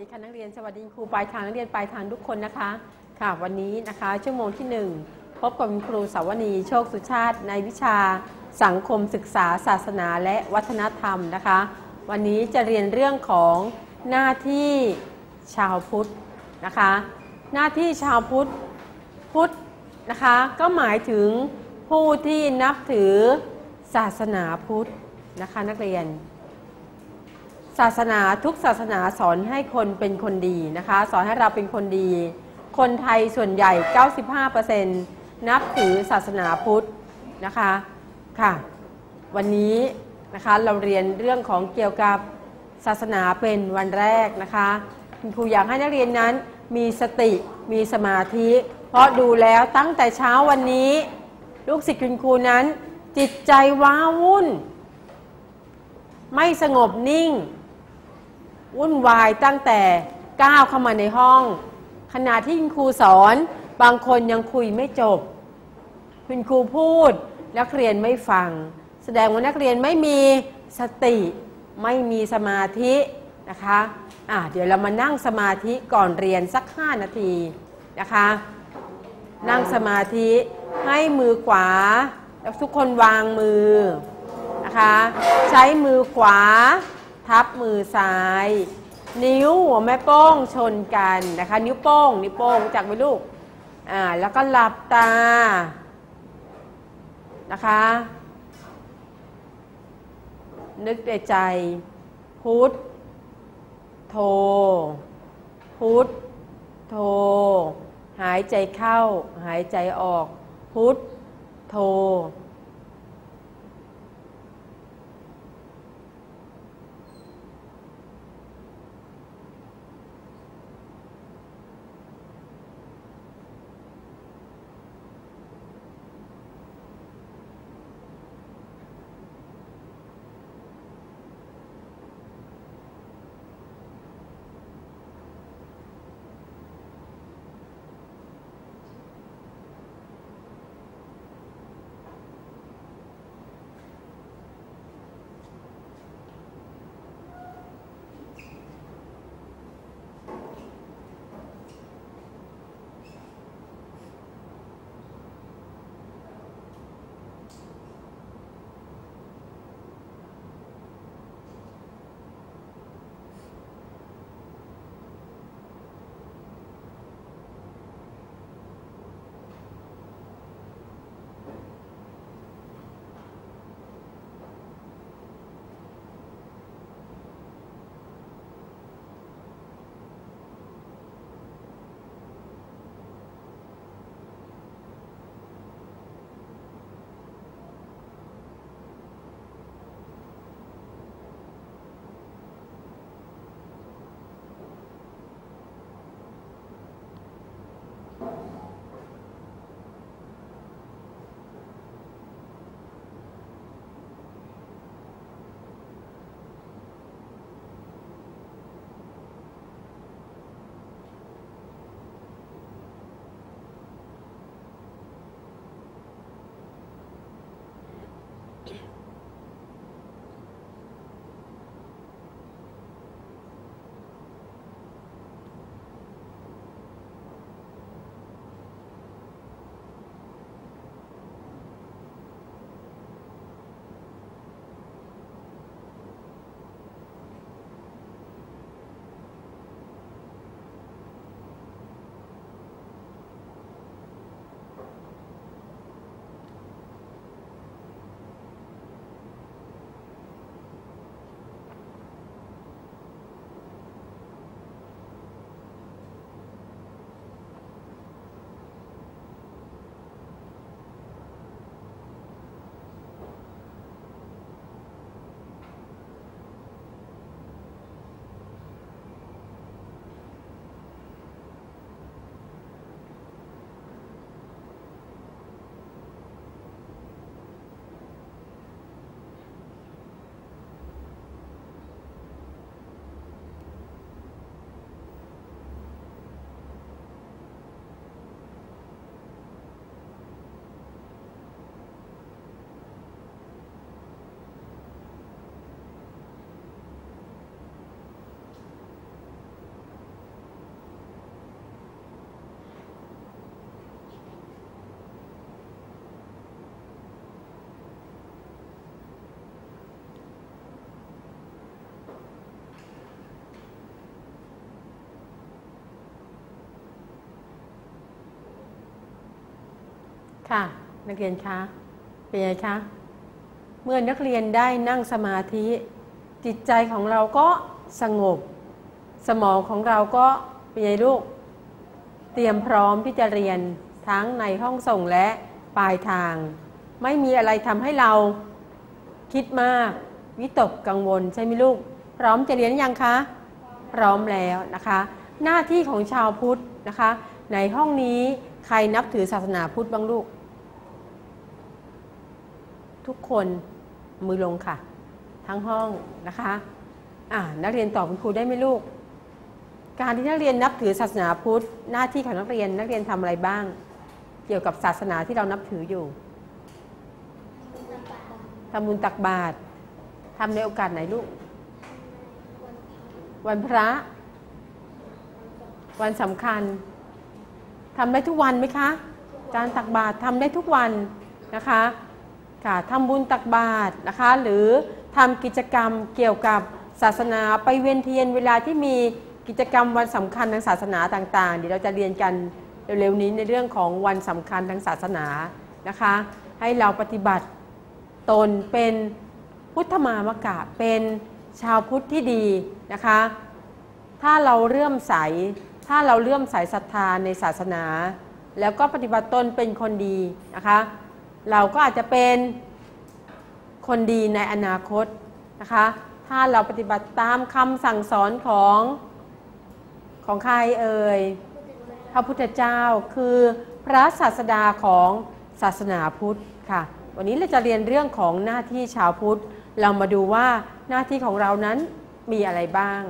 ดีค่ะนักเรียนสวัสดีครูปลายทางนักเรียนปลายทางทุกคนนะคะค่ะวันนี้นะคะชั่วโมงที่ 1 พบกับครูสาวนีโชคสุชาติ ในวิชา สังคมศึกษา ศาสนาและวัฒนธรรมนะคะ วันนี้จะเรียนเรื่องของหน้าที่ชาวพุทธนะคะ หน้าที่ชาวพุทธพุทธนะคะก็หมายถึงผู้ที่นับถือศาสนาพุทธนะคะนักเรียน ศาสนาทุกศาสนาสอนให้คนเป็นคนดีนะคะ สอนให้เราเป็นคนดี คนไทยส่วนใหญ่ 95%นับถือศาสนาพุทธนะคะค่ะ วันนี้นะคะเราเรียนเรื่องของเกี่ยวกับศาสนาเป็นวันแรกนะคะคุณครูอยากให้นักเรียนนั้นมีสติมีสมาธิ เพราะดูแล้วตั้งแต่เช้าวันนี้ ลูกศิษย์คุณครูนั้น จิตใจว้าวุ่น ไม่สงบนิ่ง วุ่นวายตั้งแต่ก้าวเข้ามาในห้อง ขณะที่คุณครูสอนบางคนยังคุยไม่จบ คุณครูพูดนักเรียนไม่ฟัง แสดงว่านักเรียนไม่มีสติไม่มีสมาธินะคะอะเดี๋ยวเรามานั่งสมาธิก่อนเรียนสัก 5 นาทีนะคะ นั่งสมาธิให้มือขวา แล้วทุกคนวางมือนะคะ ใช้มือขวา ทับมือซ้าย นิ้วหัวแม่โป้งชนกันนะคะ นิ้วโป้ง นิ้วโป้งจักไหมลูกอ่าแล้วก็หลับตานะคะ นึกในใจ พุทธโทพุทธโทหายใจเข้า หายใจออก พุทธโท ค่ะ นักเรียนคะเป็นไงคะเมื่อนักเรียนได้นั่งสมาธิ จิตใจของเราก็สงบ สมองของเราก็เป็นไงลูก เตรียมพร้อมที่จะเรียนทั้งในห้องส่งและปลายทาง ไม่มีอะไรทำให้เราคิดมาก วิตกกังวลใช่ไหมลูก พร้อมจะเรียนยังคะ พร้อมแล้วนะคะ หน้าที่ของชาวพุทธนะคะ ในห้องนี้ใครนับถือศาสนาพุทธบ้างลูก ทุกคนมือลงค่ะ ทั้งห้องนะคะอ่านักเรียนตอบคุณครูได้ไหมลูก การที่นักเรียนนับถือศาสนาพุทธหน้าที่ของนักเรียนนักเรียนทำอะไรบ้าง เกี่ยวกับศาสนาที่เรานับถืออยู่ทำบุญตักบาตรทำในโอกาสไหนลูก วันพระ วันสำคัญทำได้ทุกวันไหมคะ การตักบาตรทำได้ทุกวันนะคะ ค่ะทำบุญตักบาตรนะคะ หรือทำกิจกรรมเกี่ยวกับศาสนาไปเวียนเทียนเวลาที่มีกิจกรรมวันสำคัญทางศาสนาต่างๆ เดี๋ยวเราจะเรียนกันเร็วๆนี้ในเรื่องของวันสำคัญทางศาสนานะคะ ให้เราปฏิบัติตนเป็นพุทธมามกะเป็นชาวพุทธที่ดีนะคะ ถ้าเราเลื่อมใส ถ้าเราเลื่อมใสศรัทธาในศาสนา แล้วก็ปฏิบัติตนเป็นคนดีนะคะ เราก็อาจจะเป็นคนดีในอนาคตนะคะ ถ้าเราปฏิบัติตามคำสั่งสอนของของใครเอ่ยพระพุทธเจ้าคือพระศาสดาของศาสนาพุทธค่ะ วันนี้เราจะเรียนเรื่องของหน้าที่ชาวพุทธ เรามาดูว่าหน้าที่ของเรานั้นมีอะไรบ้าง